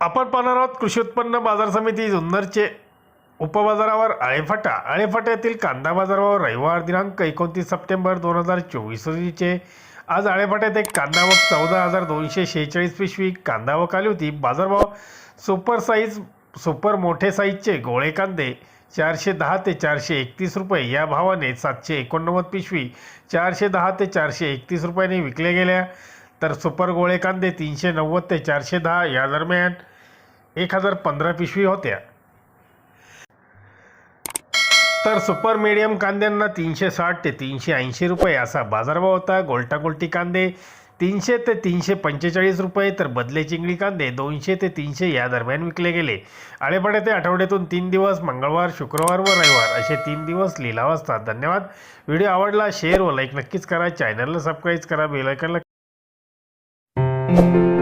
आपण पाहणार आहोत कृषी उत्पन्न बाजार समिती जुन्नरचे उपबाजारावर आळेफाटा. आळेफाट्यातील कांदा बाजारावर रविवार दिनांक एकोणतीस सप्टेंबर दोन हजार चोवीस रोजीचे. आज आळेफाट्यात एक कांदा व चौदा हजार दोनशे शेहेचाळीस पिशवी कांदा व आली होती. बाजारभाव सुपर साईज सुपर मोठे साईजचे गोळे कांदे चारशे दहा ते चारशे एकतीस रुपये. या भावाने सातशे एकोणनव्वद पिशवी चारशे दहा ते चारशे एकतीस रुपयाने विकल्या गेल्या. तर सुपर गोळे कांदे तीनशे नव्वद ते चारशे दहा या दरम्यान एक हजार पंधरा पिशवी होत्या. तर सुपर मीडियम कांद्यांना तीनशे साठ ते तीनशे ऐंशी रुपये असा बाजारभाव होता. गोलटागोलटी कांदे तीनशे ते तीनशे पंचेचाळीस रुपये तर बदले चिंगडी कांदे दोनशे ते तीनशे या दरम्यान विकले गेले. आळेपाडे ते आठवड्यातून तीन दिवस मंगळवार शुक्रवार व रविवार असे तीन दिवस लिलाव असतात. धन्यवाद. व्हिडिओ आवडला शेअर व लाईक नक्कीच करा. चॅनलला सबस्क्राईब करा बेलायकनला you